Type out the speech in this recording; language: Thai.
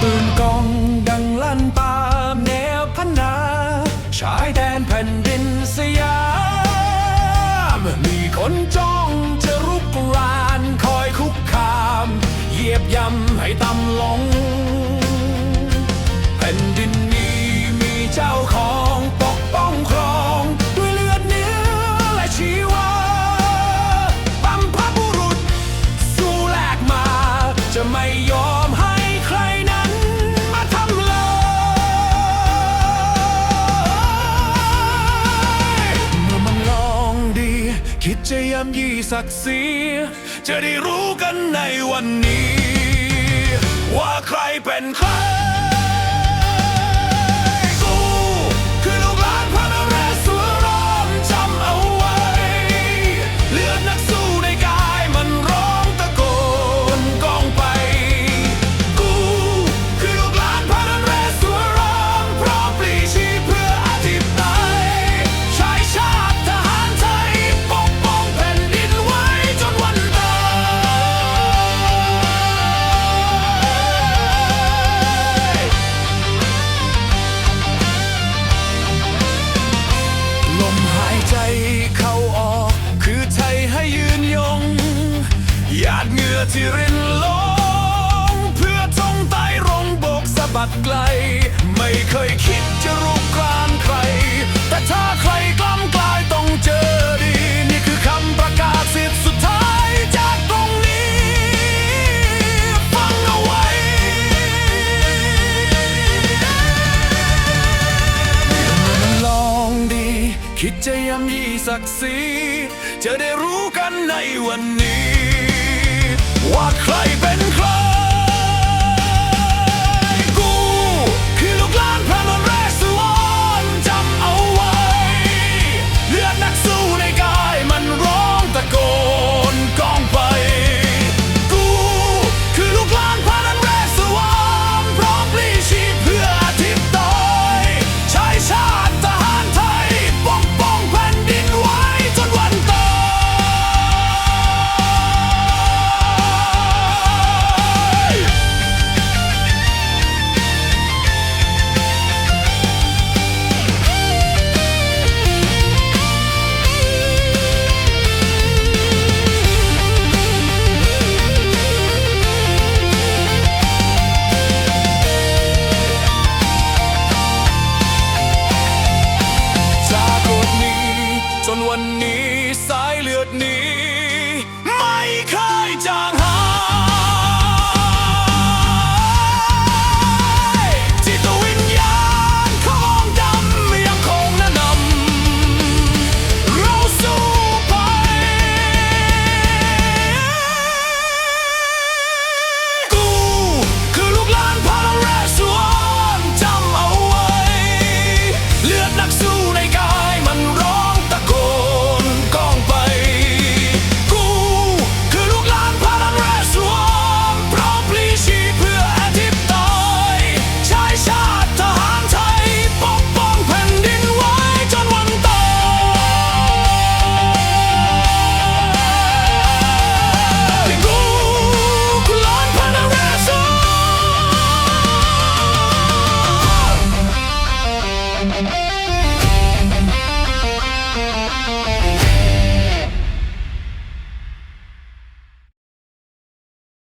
ปืนกองดังลั่นป่าแนวพันนา ชายแดนแผ่นดินสยาม มีคนจ้องจะรุกรานคอยคุกคาม เหยียบย่ำให้ต่ำลง จะย้ำยีศักดิ์ศรีจะได้รู้กันในวันนี้ ว่าใครเป็นใคร ที่รินลง เพื่อทงใต้รงบกสะบัดไกล ไม่เคยคิดจะรุกรานใคร แต่ถ้าใครกล้ำกลายต้องเจอดี นี่คือคำประกาศสิทธิ์สุดท้ายจากตรงนี้ ฟังเอาไว้มันลองดี คิดจะย่ำยีศักดิ์ศรีจะได้รู้กันในวันนี้ ว่าใครเป็นใคร นวันนี้สายเลือดนี้ ไม่เคยจาง